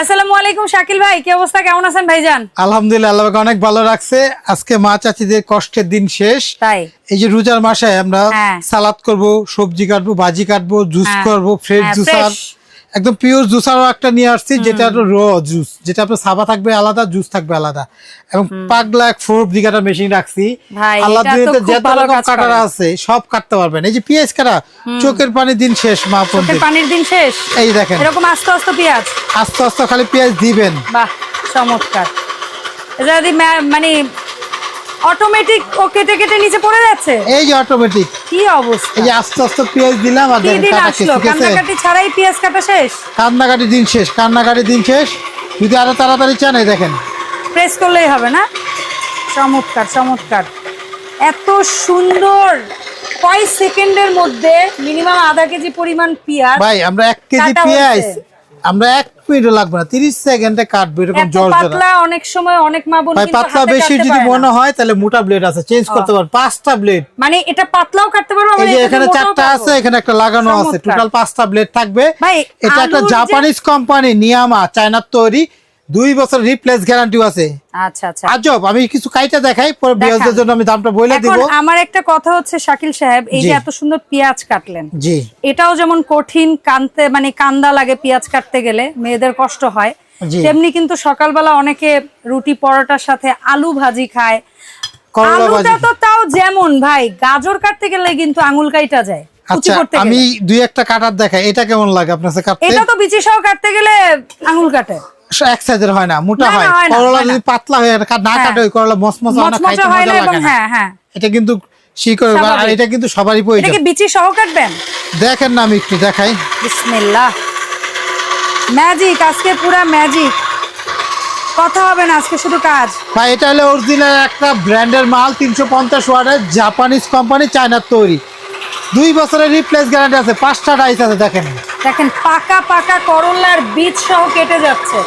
আসসালামু আলাইকুম শাকিল ভাই। কি অবস্থা? কেমন আছেন ভাইজান? আলহামদুলিল্লাহ আল্লাহ অনেক ভালো রাখছে আজকে মা চাচিদের কষ্টের দিন শেষ। তাই? এই যে রোজার মাসে আমরা হ্যাঁ। সালাদ করব সবজি কাটবো ভাজি কাটবো জুস করব করব ফ্রেশ হ্যাঁ, জুসার। একদম পিওর জুসারও একটা নিয়ে আসছি যেটা র জুস যেটা আপনার সাবা থাকবে আলাদা জুস থাকবে আলাদা। এবং পাগলা এক ফোর দিঘাটা মেশিন রাখছি। খুব যত রকম। কাটারা আছে সব কাটতে পারবেন। এই যে পেঁয়াজ কাটা চোখের পানি দিন শেষ মা চোখের পানির দিন শেষ? এই দেখেন। এরকম আস্তে আস্তে পেঁয়াজ? আস্তে আস্তে খালি পেঁয়াজ দিবেন। বাহ চমৎকার। যদি মানে অটোমেটিক ও কেটে কেটে নিচে পড়ে যাচ্ছে? এই যে অটোমেটিক কি অবস্থা? এই যে আস্তে আস্তে পেঁয়াজ দিলাম আর দেখেন কাটা শেষ, কান্নাকাটি ছাড়াই পেঁয়াজ কাটা শেষ? কান্নাকাটি দিন শেষ কান্নাকাটি দিন শেষ। যদি আরও তাড়াতাড়ি চান এই দেখেন। প্রেস করলেই হবে না? চমৎকার চমৎকার। এত সুন্দর কয় সেকেন্ডের মধ্যে মিনিমাম আধা কেজি পরিমাণ পেঁয়াজ ভাই আমরা এক কেজি পেঁয়াজ। আমরা এক মিনিট লাগবে না তিরিশ সেকেন্ডে কাটবো এরকম জল পাতলা অনেক সময় অনেক মা বোন কিন্তু পাতলা বেশি যদি মনে হয় তাহলে মোটা ব্লেড আছে চেঞ্জ করতে পারব পাঁচটা ব্লেড মানে এটা পাতলাও কাটতে পারব এই যে এখানে চারটা আছে এখানে একটা লাগানো আছে টোটাল পাঁচটা ব্লেড থাকবে। এটা একটা জাপানিজ কোম্পানি নিয়ামা চায়নার তৈরি। দুই বছর রিপ্লেস গ্যারান্টিও আছে। আচ্ছা আচ্ছা। আজব আমি কিছু কাইটা দেখাই পরে দেখান। বিয়াজদের জন্য আমি দামটা বলে দিব। এখন আমার একটা কথা হচ্ছে শাকিল সাহেব এই যে এত সুন্দর পেঁয়াজ কাটলেন। জি। এটাও যেমন কঠিন কানতে মানে কান্দা লাগে পেঁয়াজ কাটতে গেলে মেয়েদের কষ্ট হয়। তেমনি কিন্তু সকালবেলা অনেকে রুটি পরোটার সাথে আলু ভাজি খায়। আলুটা তো তাও যেমন ভাই গাজর কাটতে গেলে কিন্তু আঙুল কাইটা যায় আচ্ছা আমি দুই একটা কাটার দেখাই এটা কেমন লাগে আপনার কাছে কাটতে? এটা তো বিচি সহ কাটতে গেলে আঙুল কাটে। এক সাইজের হয় না মোটা হয়। করলা যদি পাতলা হয়ে না হ্যাঁ। কাটে ওই করলা মসমস হয় না খাইতে মজা লাগে হ্যাঁ হ্যাঁ। এটা কিন্তু শিকড় আর এটা কিন্তু সবারই এটা প্রয়োজন কি বিচি সহ কাটবেন? দেখেন না আমি একটু দেখাই। বিসমিল্লাহ। ম্যাজিক আজকে পুরা ম্যাজিক। কথা হবে না আজকে শুধু কাজ। ভাই এটা হলো অরিজিনাল একটা ব্র্যান্ডের মাল তিনশো পঞ্চাশ ওয়ার্ডের জাপানিজ কোম্পানি চায়নার তৈরি। দুই বছরের রিপ্লেস গ্যারান্টি আছে পাঁচটা ডাইস আছে দেখেন। দেখেন পাকা পাকা করলার বীজ সহ কেটে যাচ্ছে।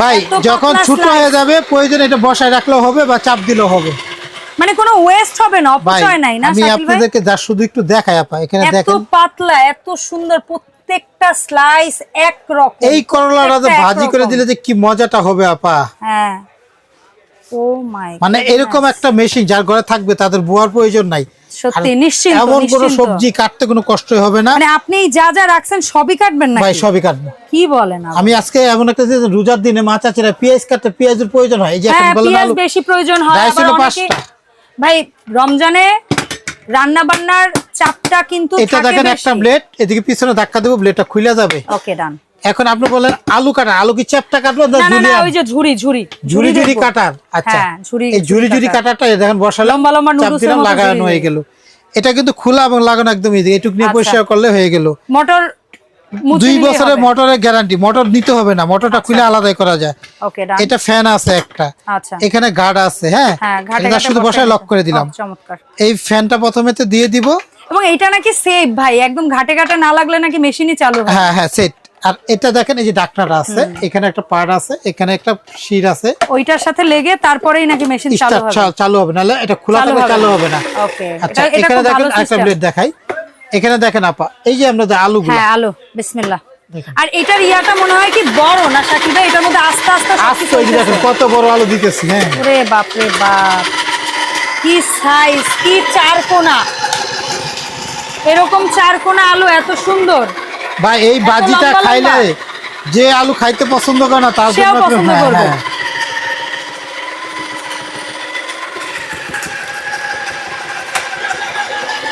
ভাই যখন ছোট হয়ে যাবে প্রয়োজন এটা বসায় রাখলেও হবে বা চাপ দিলেও হবে। মানে কোনো ওয়েস্ট হবে না অপচয় নাই না আমি আপনাদেরকে যা শুধু একটু দেখাই আপা এখানে দেখেন। এত পাতলা এত সুন্দর প্রত্যেকটা স্লাইস এক রকম এই করলাটা ভাজি করে দিলে যে কি মজাটা হবে আপা। হ্যাঁ। ও মাই মানে এরকম একটা মেশিন যার ঘরে থাকবে তাদের বোয়ার প্রয়োজন নাই। সত্যি, নিশ্চিন্ত, এমন কোন সবজি কাটতে কোনো কষ্ট হবে না। মানে আপনি যা যা রাখছেন সবই কাটবেন না ভাই সবই কাটবো। কি বলেন আমি আজকে এমন একটা যে রোজার দিনে মা চাচিরা পেঁয়াজ কাটতে পেঁয়াজের প্রয়োজন হয় এই যে এখন হ্যাঁ বলেন পেঁয়াজ আলু। বেশি প্রয়োজন হয় আবার অনেকে ভাই রমজানে রান্না বান্নার চাপটা কিন্তু এটা দেখেন একটা ব্লেড এদিকে পিছনে ধাক্কা দেবো ব্লেডটা খুলে যাবে। ওকে ডান এখন আপনি বলেন আলু কাটা আলু কি চ্যাপটা কাটবো না না ওই যে ঝুরি ঝুরি ঝুরি ঝুরি কাটার আচ্ছা। হ্যাঁ, ঝুরি- এই ঝুরি ঝুরি ঝুরি কাটারটা এই দেখেন বসালাম লম্বা লম্বা দিলাম লাগানো হয়ে। গেল। এটা কিন্তু খোলা এবং লাগানো একদম ইজি এটুক নিয়ে আচ্ছা। পরিষ্কার করলে হয়ে গেল। মোটর দুই বছরের মোটরের গ্যারান্টি মোটর নিতে হবে না মোটরটা খুলে আলাদাই করা যায়। ওকে ডান এটা ফ্যান আছে একটা। আচ্ছা। এখানে গার্ড আছে হ্যাঁ? হ্যাঁ এটা শুধু বসায় লক করে দিলাম। চমৎকার। এই ফ্যানটা প্রথমে তো দিয়ে দিব। এবং এটা নাকি সেফ ভাই। একদম ঘাটে ঘাটে না লাগলে নাকি মেশিনই চালু হয়। হ্যাঁ হ্যাঁ সেট আর এটা দেখেন এই যে ডাক্তার আছে এখানে একটা পার্ট আছে এখানে একটা শির আছে। ওইটার সাথে লেগে তারপরেই নাকি মেশিন চালু হবে? চালু হবে নাহলে এটা খোলা থাকলে চালু। হবে না। ওকে আচ্ছা এখানে দেখেন একটা system। দেখাই। এখানে দেখেন আপা এই যে আমরা যে আলুগুলো। হ্যাঁ আলো বিসমিল্লাহ। আর এটার ইয়াটা মনে হয় কি বড় না ভাই এটার মধ্যে আস্তে আস্তে ওই যে দেখেন কত বড় আলু দিতেছি হ্যাঁ। ওরে বাপ রে বাপ। কি সাইজ কি চারকোনা। এরকম চার চারকোনা আলু এত সুন্দর। ভাই এই বাজিটা খাইলে যে আলু খাইতে পছন্দ করে না তার জন্য পছন্দ হ্যাঁ, করবে। হ্যাঁ।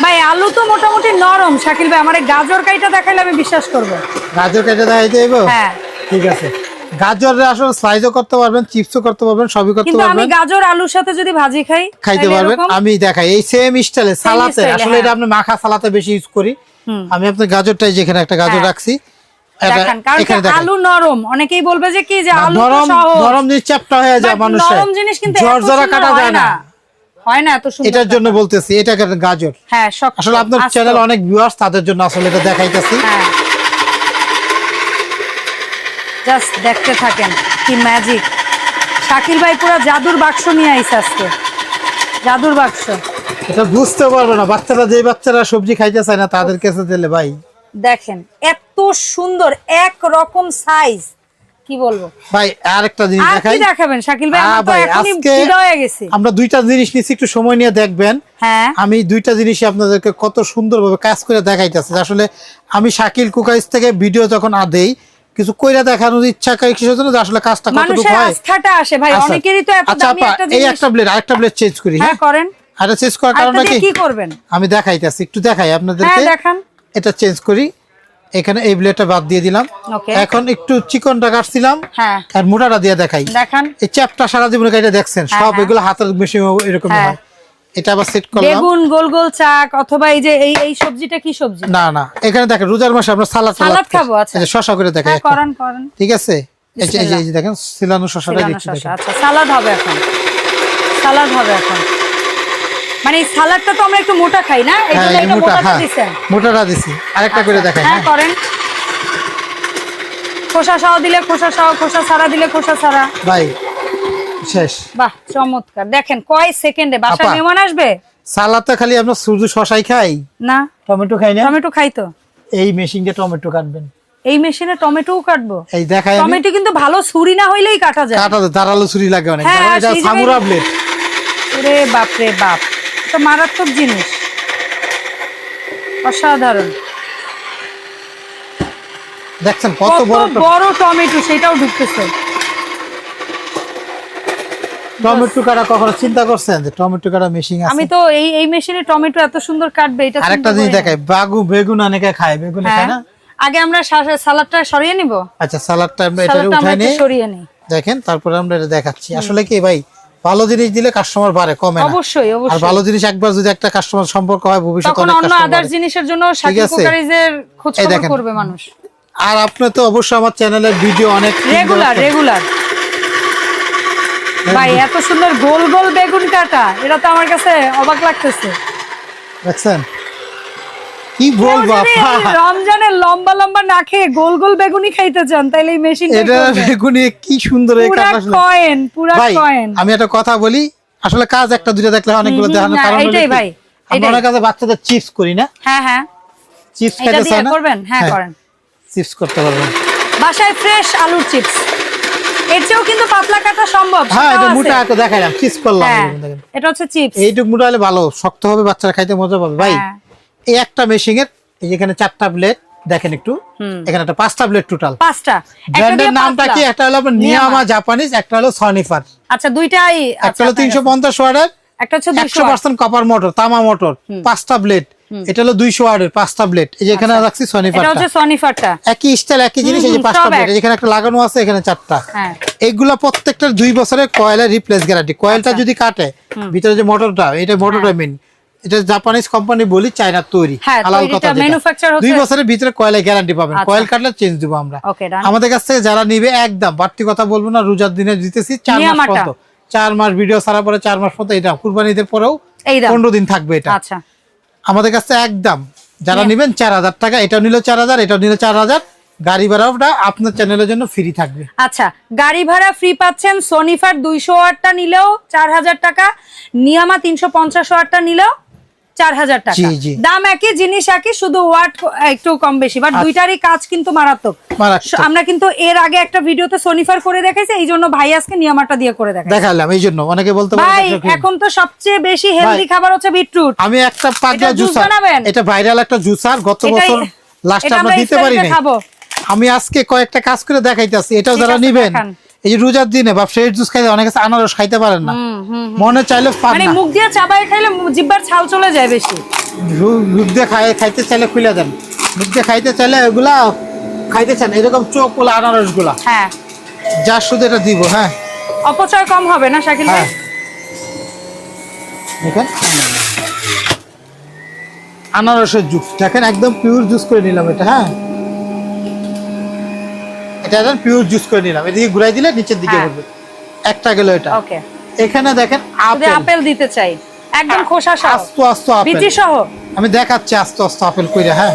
ভাই আলু তো মোটামুটি নরম। শাকিল ভাই আমার গাজর কাইটা দেখাইলে আমি বিশ্বাস করব। গাজর কেটে দেখাইতে হইব হ্যাঁ। ঠিক আছে। গাজরের আসলে স্লাইসও করতে পারবেন চিপসও করতে পারবেন সবই করতে কিন্তু আমি গাজর আলুর সাথে যদি ভাজি খাই খাইতে পারবেন। আমি দেখাই এই সেম স্টাইলে সালাতে আসলে হ্যাঁ। এটা আপনি মাখা সালাতে বেশি ইউজ করি। আমি আপনার গাজরটাই যেখানে একটা গাজর হ্যাঁ। রাখছি কি আলু নরম। অনেকেই বলবে যে কি যে আলু নরম জিনিস চ্যাপটা হয়ে যায় মানুষের। নরম জিনিস কিন্তু এত কাটা যায় না। হয় না এত সুন্দর এটার জন্য বলতেছি এটা গাজর। হ্যাঁ আসলে আপনার চ্যানেল অনেক ভিউয়ার্স তাদের জন্য আসলে এটা দেখাইতেছি। হ্যাঁ। জাস্ট দেখতে থাকেন কি ম্যাজিক শাকিল ভাই পুরো জাদুর বাক্স নিয়ে আইছে আজকে। জাদুর বাক্স। এটা বুঝতে পারবে না। বাচ্চারা যে বাচ্চারা সবজি খাইতে চায় না তাদের কাছে দিলে ভাই। দেখেন এত সুন্দর এক রকম সাইজ কি বলব? ভাই আরেকটা জিনিস দেখাই। দেখাবেন? শাকিল ভাই আ তো এখনই আজকে- হয়ে গেছে। আমরা দুইটা জিনিস একটু সময় নিয়ে দেখবেন। হ্যাঁ। আমি দুইটা জিনিসই আপনাদেরকে কত সুন্দরভাবে কাজ করে দেখাইতেছি। আসলে আমি শাকিল কুকাইস থেকে ভিডিও যখন আদেই কিছু কইরা দেখানোর ইচ্ছা করে কিসের জন্য যে আসলে কাজটা কতটুকু মানুষের আস্থাটা আসে। ভাই আচ্ছা। অনেকেরই তো এত আচ্ছা একটা এই একটা ব্লেড আরেকটা ব্লেড চেঞ্জ করি হ্যাঁ হ্যাঁ? করেন। আরেকটা চেঞ্জ করার কারণটা কি কি করবেন? আমি দেখাইতেছি একটু দেখাই হ্যাঁ আপনাদেরকে দেখান। এটা চেঞ্জ করি। এখানে এই ব্লেডটা বাদ দিয়ে দিলাম। এখন একটু চিকনটা কাটছিলাম হ্যাঁ। আর মোটাটা দিয়ে দেখাই। দেখান। এই চ্যাপটা সারা জীবনে দেখছেন? হ্যাঁ, সব হ্যাঁ। এগুলো হাতের মেশিন এরকম হ্যাঁ। হয়। এটা আবার সেট করলাম। বেগুন গোল গোল চাক অথবা এই যে এই এই সবজিটা কি সবজি? না না। এখানে দেখেন রোজার মাসে আমরা সালাদ সালাদ খাব, আচ্ছা। শশা করে দেখাই হ্যাঁ করেন করেন। ঠিক আছে? এই যে- এই যে- দেখেন সিলানো শশাটা ছিলানো দেখতে দেখেন। আচ্ছা সালাদ হবে এখন। সালাদ হবে এখন। মানে সালাদটা তো আমরা একটু মোটা খাই না? এই হ্যাঁ জন্য এটা মোটা মোটাটা হ্যাঁ। দিছেন। মোটাটা দিছি। আরেকটা করে আচ্ছা, দেখাই হ্যাঁ হ্যাঁ। করেন। খোসা সাও দিলে খোসা সাও খোসা সারা দিলে খোসা সারা ভাই শেষ। বাহ চমৎকার। দেখেন কয় সেকেন্ডে আপা। মেহমান আসবে? সালাদটা খালি আমরা শুধু শশাই খাই। না। টমেটো খাই না? টমেটো খাই তো। এই মেশিন দিয়ে টমেটো কাটবেন। এই মেশিনে টমেটোও কাটবো। এই দেখাই টমেটো কিন্তু ভালো ছুরি না হইলেই কাটা যায়। কাটা দাঁড়াল ছুরি লাগে অনেক। এটা সামুরা ব্লেড বাপ রে বাপ। তো মারাত্মক জিনিস। অসাধারণ। দেখছেন কত বড় বড় টমেটো সেটাও ঢুকতেছে। টমেটো কাটা কখনো চিন্তা করছেন যে টমেটো কাটা মেশিন আছে? আমি তো এই এই মেশিনে টমেটো এত সুন্দর কাটবে এটা আরেকটা জিনিস দেখাই বাগু বেগুন অনেকে খায় বেগুন হ্যাঁ। খায় না? আগে আমরা সালাদটা সরিয়ে নিব। আচ্ছা সালাদটা আমরা এটা উঠাই একটু নিই। সরিয়ে নিই। দেখেন তারপরে আমরা এটা দেখাচ্ছি। আসলে কি ভাই ভালো জিনিস দিলে কাস্টমার বাড়ে কমে না। অবশ্যই আর ভালো জিনিস একবার যদি একটা কাস্টমার সম্পর্ক হয় ভবিষ্যতে অনেক অন্য আদার জিনিসের জন্য শাকিল। কুকারিজের খোঁজ। করবে মানুষ। আর আপনি তো অবশ্যই আমার চ্যানেলের ভিডিও অনেক রেগুলার রেগুলার ভাই এত সুন্দর গোল গোল বেগুন কাটা এটা তো আমার কাছে অবাক লাগতেছে। দেখছেন? কি বলব আপা? এই রমজানের লম্বা লম্বা না খেয়ে গোল গোল বেগুনি খাইতে চান তাহলে এই মেশিন এটা বেগুনি কি সুন্দর এই কাজ আসলে কয়েন পুরা কয়েন আমি একটা কথা বলি আসলে কাজ একটা দুইটা দেখলে অনেকগুলো দেখানোর কারণ হলো এইটাই ভাই, আমরা কাছে বাচ্চাদের চিপস করি না? হ্যাঁ হ্যাঁ। চিপস খাইতে চায় না? করবেন? হ্যাঁ করেন। চিপস করতে পারবেন। বাসায় ফ্রেশ আলুর চিপস এর চেয়েও কিন্তু পাতলা কাটা সম্ভব হ্যাঁ এটা। মোটা একটা দেখাইলাম চিপস করলাম। হ্যাঁ। এটা হচ্ছে চিপস এইটুক মোটা হলে ভালো শক্ত হবে বাচ্চারা খাইতে মজা পাবে ভাই। হ্যাঁ। এই একটা মেশিং এর এই যে এখানে চারটা ব্লেড দেখেন একটু। এখানে একটা পাঁচটা ব্লেড টোটাল পাঁচটা। ব্র্যান্ডের নামটা কি? একটা হলো নিয়ামা। জাপানিজ একটা হলো সনিফার আচ্ছা দুইটাই একটা আচ্ছা, হলো আপনার তিনশো পঞ্চাশ ওয়ার্ডের একটা হচ্ছে একশো 200 পার্সেন্ট কপার মোটর তামা মোটর পাঁচটা ব্লেড এটা হলো দুইশো ওয়ার্ডের পাঁচটা ব্লেড এই যে এখানে রাখছি এটা হচ্ছে সনিফারটা একই স্টাইল একই জিনিস এই যে পাঁচটা ব্লেড এখানে একটা লাগানো আছে এখানে চারটা। হ্যাঁ। এইগুলা প্রত্যেকটার দুই বছরের কয়েলের রিপ্লেস গ্যারান্টি কয়েলটা আচ্ছা। যদি কাটে ভিতরে যে মোটরটা এটা মোটরটা মেন এটা জাপানিজ কোম্পানি বলি চায়নার তৈরি হ্যাঁ, হালাল কথা দুই বছরের ভিতরে কয়েলের গ্যারান্টি পাবেন। আচ্ছা। কয়েল কাটলে চেঞ্জ দিব আমরা। আমাদের কাছ থেকে যারা নিবে একদম বাড়তি কথা বলব না রোজার দিনে দিতেছি চার মাস পর্যন্ত। চার মাস ভিডিও ছাড়া পরে চার মাস পর্যন্ত এটা কুরবানিদের পরেও পনেরো দিন থাকবে এটা। আচ্ছা। আমাদের কাছে একদম যারা নিবেন চার হাজার টাকা এটা নিল চার হাজার এটা নিল চার হাজার। গাড়ি ভাড়াটা আপনার চ্যানেলের জন্য ফ্রি থাকবে। আচ্ছা গাড়ি ভাড়া ফ্রি পাচ্ছেন সোনিফার দুইশো ওয়াটটা নিলেও চার হাজার টাকা নিয়ামা তিনশো পঞ্চাশ ওয়াটটা নিলেও চার হাজার টাকা। দাম একই জিনিস একই শুধু ওয়াট একটু কম বেশি। বাট দুইটারই কাজ কিন্তু মারাত্মক। আমরা কিন্তু এর আগে একটা ভিডিওতে সোনিফার করে দেখাইছি এই জন্য ভাই আজকে নিয়ামাটা দিয়ে করে দেখাই দেখালাম এই জন্য। অনেকে বলতে ভাই এখন তো সবচেয়ে বেশি হেলদি খাবার হচ্ছে বিটরুট আমি একটা juice জুসার বানাবেন? এটা ভাইরাল একটা জুসার গত বছর লাস্ট আমরা দিতে পারি নাই আমি আজকে কয়েকটা কাজ করে দেখাইতেছি। এটাও যারা নিবেন। এই যে রোজার দিনে বা ফ্রেশ জুস খাইতে অনেকে আনারস খাইতে পারেন না। মনে চাইলে মানে মুখ দিয়ে চাবায় খাইলে জিব্বার ছাল চলে যায় বেশি। মুখ দিয়ে খাই খাইতে চাইলে খুলে দেন। মুখ দিয়ে খাইতে চাইলে এগুলা খাইতে চান এরকম চোখগুলা আনারসগুলা। হ্যাঁ। যা শুধু এটা দিব হ্যাঁ। অপচয় কম হবে না শাকিল ভাই? হ্যাঁ। দেখেন। আনারসের জুস দেখেন একদম পিওর জুস করে নিলাম এটা হ্যাঁ। এটা পিওর জুস করে নিলাম। এদিকে ঘুরাই দিলে নিচের দিকে হ্যাঁ। পড়বে একটা গেল এটা। ওকে। এখানে দেখেন আপেল। আপেল দিতে চাই। একদম খোসা সহ। আস্ত আস্ত আপেল। বিচি সহ আমি দেখাচ্ছি আস্ত আস্ত আপেল কইরা হ্যাঁ।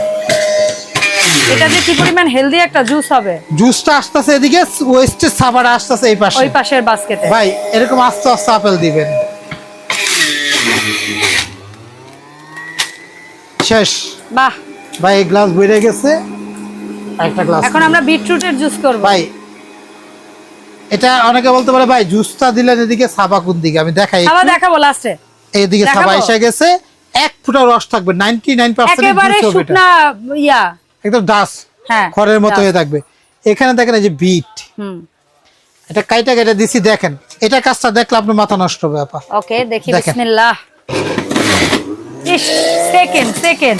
এটা যে কি পরিমাণ হেলদি একটা জুস হবে? জুসটা আসতেছে এদিকে ওয়েস্টের সাবার আসতেছে এই পাশে। ওই পাশের বাস্কেটে ভাই এরকম আস্তে আস্তে আপেল দিবেন। শেষ। বাহ। ভাই গ্লাস বেড়ে গেছে। একটা গ্লাস এখন আমরা বিটরুটের জুস করব। ভাই এটা অনেকে বলতে পারে ভাই জুসটা দিলেন এদিকে সাবা কোন দিকে? আমি দেখাই আবার দেখাবো লাস্টে এইদিকে সাবা এসে গেছে এক ফুটা রস থাকবে নাইনটি নাইন একেবারে শুকনা ইয়া। একদম ডাস হ্যাঁ খড়ের মতো হয়ে থাকবে। এখানে দেখেন এই যে বিট হুম। এটা কাইটা কেটে দিছি দেখেন। এটা কাজটা দেখলে আপনার মাথা নষ্ট হবে আপা। ওকে দেখি বিসমিল্লাহ। ইস second second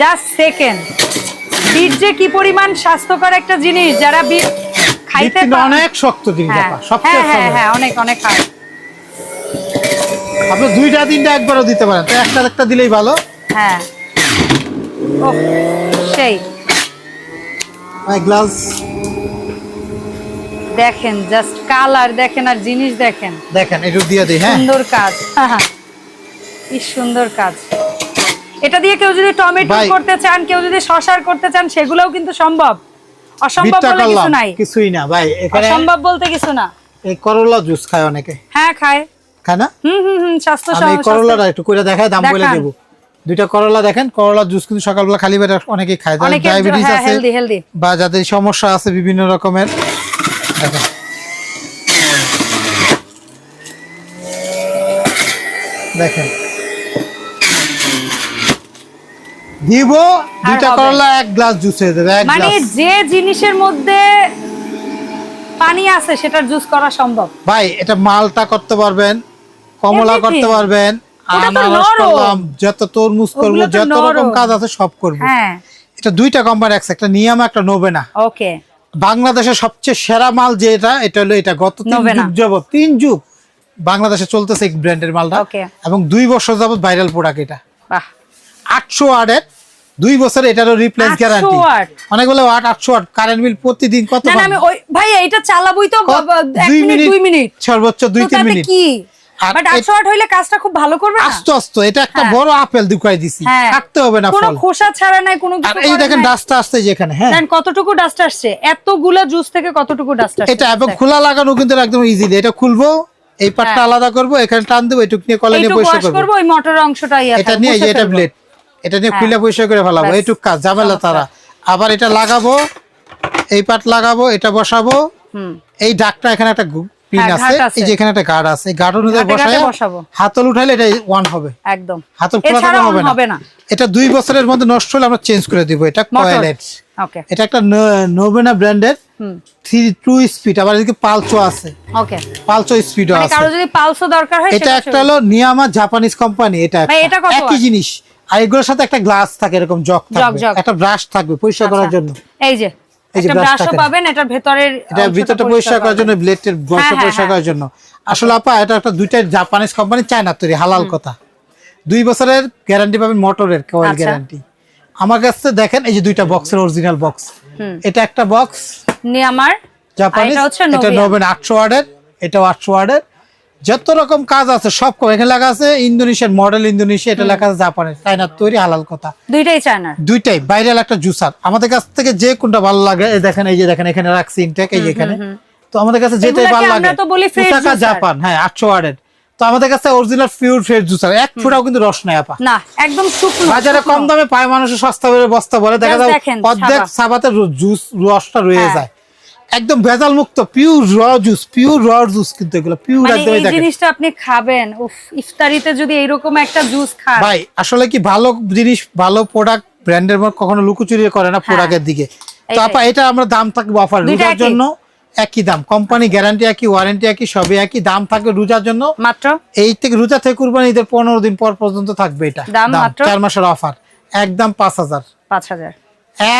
just second bit যে কি পরিমাণ স্বাস্থ্যকর একটা জিনিস যারা বিট খাইতে অনেক শক্ত জিনিস হ্যাঁ। সবচেয়ে হ্যাঁ হ্যাঁ হ্যাঁ অনেক অনেক খায় আপনি দুইটা তিনটা একবারও দিতে পারেন। তো একটা একটা দিলেই ভালো। হ্যাঁ। ও সেই। গ্লাস। দেখেন জাস্ট কালার দেখেন আর জিনিস দেখেন। দেখেন একটু দিয়ে দিই হ্যাঁ। সুন্দর কাজ। কি সুন্দর কাজ। এটা দিয়ে কেউ যদি টমেটো করতে চান কেউ যদি শশার করতে চান সেগুলোও কিন্তু সম্ভব। অসম্ভব বলে কিছু নাই। কিছুই না ভাই এখানে অসম্ভব বলতে কিছু না। এই করলা জুস খায় অনেকে। হ্যাঁ খায়। খায় না? হুম হুম হুম স্বাস্থ্য আমি করলাটা একটু করে দেখাই দাম বলে। দেবো। দুইটা করলা দেখেন করলা জুস কিন্তু সকালবেলা খালি পেটে অনেকেই খায়। যাদের ডায়াবেটিস হ্যাঁ আছে হেলদি হেলদি বা যাদের সমস্যা আছে বিভিন্ন রকমের দেখেন। দেখেন দিব দুইটা করলা এক গ্লাস জুস হয়ে যাবে মানে যে জিনিসের মধ্যে পানি আছে সেটার জুস করা সম্ভব। ভাই এটা মালটা করতে পারবেন কমলা করতে পারবেন আনারস করলাম যত তরমুজ করব যত রকম কাজ আছে সব করব। হ্যাঁ। এটা দুইটা কোম্পানি একটা নিয়াম একটা নোবেনা ওকে। বাংলাদেশের সবচেয়ে সেরা মাল যেটা এটা হলো এটা। গত তিন যুগ যাবত তিন যুগ বাংলাদেশে চলতেছে এই ব্র্যান্ডের মালটা। এবং দুই বছর যাবত ভাইরাল প্রোডাক্ট এটা। আটশো ওয়ার্ডের দুই বছর এটারও রিপ্লেস গ্যারান্টি ওয়াট। অনেক বলে ওয়াট আটশো ওয়াট কারেন্ট বিল প্রতিদিন কত না আমি ওই ভাই এইটা চালাবই তো এক মিনিট দুই মিনিট। সর্বোচ্চ দুই তো তিন তাতে মিনিট। কি? বাট এ- ওয়াট হইলে কাজটা খুব ভালো করবে আস্তে আস্তে এটা একটা হ্যাঁ। বড় আপেল দুকাই দিছি। হ্যাঁ। কাটতে হবে না কোনো খোসা ছাড়া নাই কোনো আর কিছু এই দেখেন নাই। আসছে যেখানে হ্যাঁ। দেন কতটুকু ডাস্ট আসছে? এতগুলা জুস থেকে কতটুকু ডাস্ট আসছে? এটা এবং খোলা লাগানো কিন্তু একদম ইজিলি এটা খুলবো এই। আলাদা করব এখানে টান দেবো এটুক নিয়ে কলে নিয়ে এইটুকু পরিষ্কার করব। করব মোটর অংশটা এটা নিয়ে এই এটা ব্লেড এটা নিয়ে হ্যাঁ। খুলে পরিষ্কার করে ফেলাবো। এইটুক কাজ ঝামেলা তারা। আবার এটা লাগাবো এই পাট লাগাবো এটা বসাবো। এই ডাকটা এখানে একটা পিন হ্যাঁ, আছে এই যে এখানে একটা গার্ড আছে এই গার্ড অনুযায়ী বসাবো। হাতল উঠাইলে এটা ওয়ান হবে। একদম। হাতল খোলা হবে না। এটা দুই বছরের মধ্যে নষ্ট হলে আমরা চেঞ্জ করে দিব এটা কয়েলেট এটা একটা ব্র্যান্ডের থ্রি টু স্পিড আবার এদিকে পালচো আছে। ওকে পালচো স্পিডও মানে আছে। কারও যদি পালসও দরকার হয় এটা একটা হলো নিয়ামা জাপানিজ কোম্পানি। এটা একই জিনিস। আর এগুলোর সাথে একটা গ্লাস থাকে এরকম জগ থাকবে। একটা ব্রাশ থাকবে পরিষ্কার করার আচ্ছা। জন্য। এই যে। পাবেন এটার ভেতরের এটা ভিতরটা পরিষ্কার করার জন্য ব্লেডের হ্যাঁ, পরিষ্কার হ্যাঁ। করার জন্য। আসলে আপা এটা একটা দুইটা জাপানিজ কোম্পানি চায়না তৈরি হালাল কথা। দুই বছরের গ্যারান্টি পাবেন মোটরের কয়েল আচ্ছা। গ্যারান্টি আমার কাছে দেখেন এই যে দুইটা বক্সের অরিজিনাল বক্স এটা একটা বক্স আমার জাপানিজ এটা আটশো এটাও আটশো যত রকম কাজ আছে সব এখানে লেখা আছে ইন্দোনেশিয়ান মডেল ইন্দোনেশিয়া এটা লেখা আছে জাপানের চায়নার তৈরি হালাল কথা। দুইটাই চায়নার? দুইটাই ভাইরাল একটা জুসার। আমাদের কাছ থেকে যে কোনটা ভালো লাগে এই দেখেন এই যে দেখেন এখানে রাখছি ইনটেক এই এখানে। তো আমাদের কাছে যেটাই ভালো লাগে আমরা তো বলি fresh ওসাকা জাপান হ্যাঁ আটশো ওয়ার্ডের তো আমাদের কাছে অরিজিনাল পিওর ফ্রেশ জুসার এক ফুটাও কিন্তু রস নাই আপা। না একদম শুকনো বাজারে কম দামে পায় মানুষের সস্তা বলে বস্তা বলে দেখা যায় অর্ধেক সাবা। সাবাতে জুস রসটা রয়ে হ্যাঁ। যায়। একদম ভেজাল মুক্ত পিওর র জুস পিওর র জুস কিন্তু এগুলো পিওর মানে একদমই এই জিনিসটা আপনি খাবেন উফ ইফতারিতে যদি এইরকম একটা জুস খান। ভাই আসলে কি ভালো জিনিস ভালো প্রোডাক্ট ব্র্যান্ডের মধ্যে কখনো লুকোচুরি করে না প্রোডাক্টের দিকে। তো আপা এটা আমরা দাম থাকবে অফার রোজার? জন্য একই দাম। কোম্পানি গ্যারান্টি একই ওয়ারেন্টি একই সবই একই দাম থাকবে রোজার জন্য। মাত্র? এই থেকে রোজা থেকে কুরবানি ঈদের পনেরো দিন পর পর্যন্ত থাকবে এটা। দাম মাত্র? চার মাসের অফার একদম পাঁচ হাজার। পাঁচ হাজার।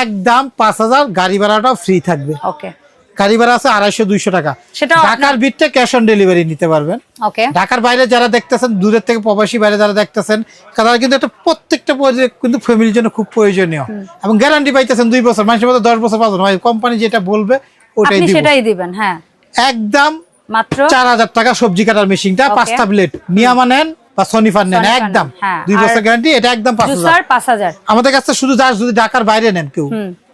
একদম পাঁচ হাজার গাড়ি ভাড়াটাও ফ্রি থাকবে। ওকে গাড়ি ভাড়া আছে আড়াইশো দুইশো টাকা। সেটাও ঢাকার বিটটা ক্যাশ অন ডেলিভারি নিতে পারবেন। ওকে। ঢাকার বাইরে যারা দেখতেছেন দূরের থেকে প্রবাসী বাইরে যারা দেখতেছেন তারা কিন্তু একটা প্রত্যেকটা কিন্তু ফ্যামিলির জন্য খুব প্রয়োজনীয়। এবং গ্যারান্টি পাইতেছেন দুই বছর মানুষের মধ্যে দশ বছর ভাই কোম্পানি যেটা বলবে ওটাই সেটাই দিবেন হ্যাঁ। একদম মাত্র? চার হাজার টাকা সবজি কাটার মেশিনটা. পাঁচটা প্লেট নিয়ামা নেন বা সনিফার নেন একদম। হ্যাঁ। দুই বছর গ্যারান্টি এটা একদম পাঁচ পাঁচ হাজার। আমাদের কাছে শুধু যার যদি ঢাকার বাইরে নেন কেউ।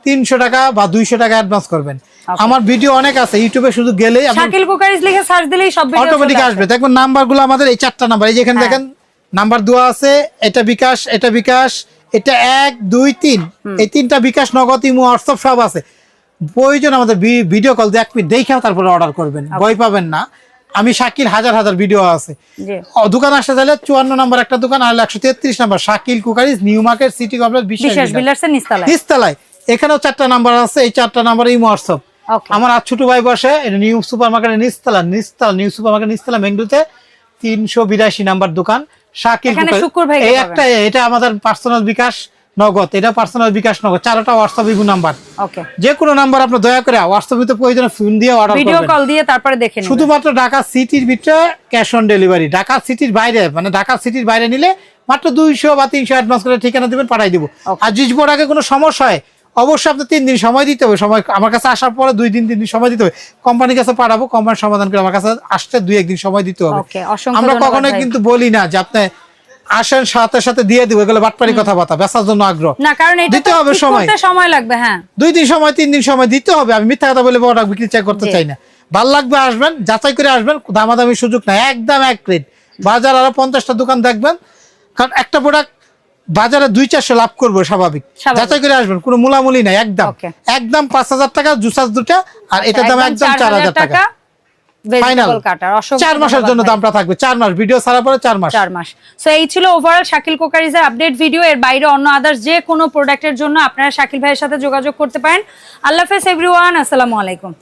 তিনশো টাকা বা দুইশো টাকা অ্যাডভান্স করবেন। আমার ভিডিও অনেক আছে ইউটিউবে শুধু গেলেই শাকিল কুকারিজ লিখে সার্চ দিলেই সব অটোমেটিক আসবে। দেখবেন নাম্বারগুলো আমাদের এই চারটা নাম্বার এই যে এখানে হ্যাঁ। দেখেন নাম্বার দেওয়া আছে এটা বিকাশ এটা বিকাশ এটা এক দুই তিন। এই তিনটা বিকাশ নগদ ইমো হোয়াটসঅ্যাপ সব আছে। প্রয়োজন আমাদের ভিডিও কল দিয়ে এক মিনিট দেখেও তারপরে অর্ডার করবেন। ভয় পাবেন না। আমি শাকিল হাজার হাজার ভিডিও আছে। দোকান আসতে চাইলে চুয়ান্ন নাম্বার একটা দোকান আর একশো তেত্রিশ নম্বর Shakil crockeries new market city complex বিশেষ নিস্তালায় এখানেও চারটা নাম্বার আছে এই চারটা নাম্বার ইমো হোয়াটসঅ্যাপ আমার আর ছোট ভাই বসে নিউ সুপার মার্কেটের নিস্তালা নিস্তালা নিউ সুপার মার্কেট নিস্তালা মেঙ্গুতে তিনশো বিরাশি নাম্বার দোকান। শাকিল এই একটা এটা আমাদের পার্সোনাল বিকাশ নগদ এটা পার্সোনাল বিকাশ নগদ চারটা হোয়াটসঅ্যাপ ইমো নাম্বার ওকে যে কোনো নাম্বার আপনি দয়া করে হোয়াটসঅ্যাপে প্রয়োজনে ফোন দিয়ে অর্ডার ভিডিও কল দিয়ে তারপরে দেখে শুধুমাত্র ঢাকা সিটির ভিতরে ক্যাশ অন ডেলিভারি ঢাকা সিটির বাইরে মানে ঢাকা সিটির বাইরে নিলে মাত্র দুইশো বা তিনশো অ্যাডভান্স করে ঠিকানা দিবেন পাঠাই দিব। আর জিজবোর আগে কোনো সমস্যা হয় অবশ্যই আপনার তিন দিন সময় দিতে হবে। সময় আমার কাছে আসার পরে দুই দিন তিন দিন সময় দিতে হবে। কোম্পানির কাছে পাঠাবো কোম্পানির সমাধান করে আমার কাছে আসতে দুই একদিন সময় দিতে হবে। আমরা কখনোই কিন্তু বলি না যে আপনি আসেন সাথে সাথে দিয়ে দিব। এগুলো বাটপারি কথাবার্তা বেচার জন্য আগ্রহ। না কারণ এটা দিতে হবে সময়। করতে সময়। লাগবে হ্যাঁ। দুই দিন সময় তিন দিন সময় দিতে হবে। আমি মিথ্যা কথা বলে প্রোডাক্ট বিক্রি চাই করতে চাই না। ভালো লাগবে আসবেন যাচাই করে আসবেন দামাদামি সুযোগ নাই একদম এক রেট বাজার আরও পঞ্চাশটা দোকান দেখবেন। কারণ একটা প্রোডাক্ট বাজারে দুই চারশো লাভ করব স্বাভাবিক। যাচাই করে আসবেন কোনো মূলামূলি নাই একদম। একদম পাঁচ হাজার টাকা জুসাস দুটা আর এটার দাম একদম চার হাজার টাকা। ফাইনাল চার মাসের জন্য দামটা থাকবে চার মাস। ভিডিও ছাড়া পরে চার মাস। চার মাস। সো এই ছিল ওভারঅল শাকিল কোকারিজের আপডেট ভিডিও এর বাইরে অন্য আদার্স যে কোনো প্রোডাক্টের জন্য আপনারা শাকিল ভাইয়ের সাথে যোগাযোগ করতে পারেন। আল্লাহ হাফেজ এভরিওয়ান আসসালামু আলাইকুম।